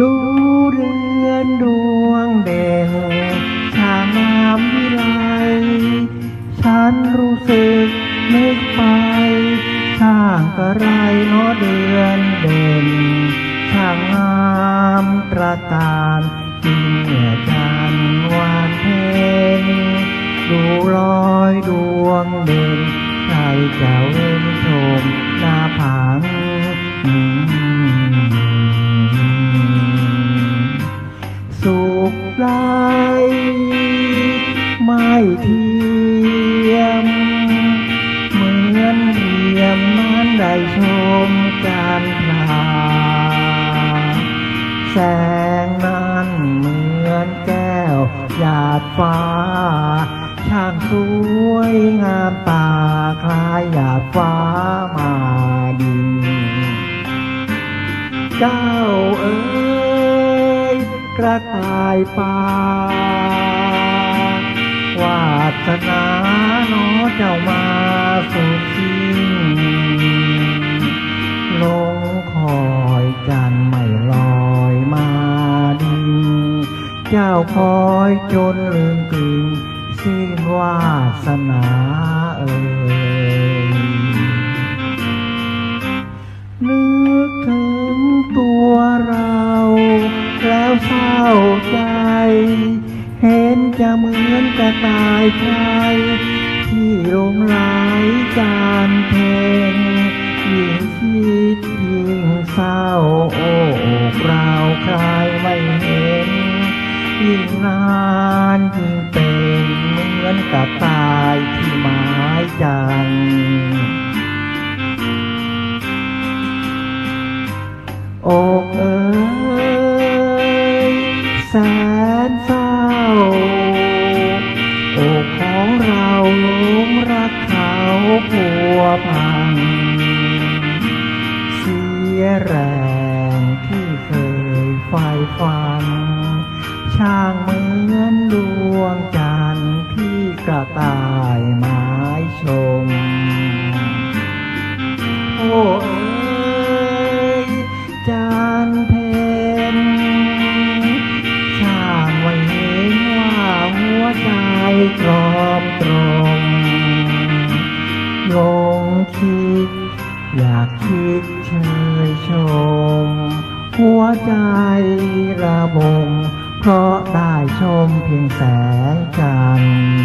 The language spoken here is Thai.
ดูเดือนดวงเดงสามามวิไลฉันรู้สึกนึกไปช่างกระไรเนาะเดือนเด่นช่างงามประตานจริงเหนือจันวา วงเด่นใครจะเว้นชมหน้าผางสุขไรไม่เทียม เหมือนเรียมนั้นได้ชมการพลาแสงนั้นเหมือนแก้วหยาดฟ้าายหยาดฟ้ามาดิน เจ้าเอ๋ยกระต่ายป่าวาสนาเน้อเจ้ามาสุขสิ่งลงคอยจันไม่ลอยมาดิน เจ้าคอยจนลืมกลิ่นสิ้นวาสนาเอ่ย มือนกระต่ายไทยที่หลงไหลจานเพลงยิ่งคิดยิ่งเศร้าโอ้กราวคลายไม่เห็น ยิ่งนานยิ่งเป็นเหมือนกระต่ายที่หมายจัน เราลุงรักเขาผัวพัน เสียแรงที่เคยไฟฟัน ช่างเหมือนดวงจันทร์ที่กระต่ายมา คิด อยากคิดเชยชม หัวใจระบม เพราะได้ชมเพียงแสงจันทร์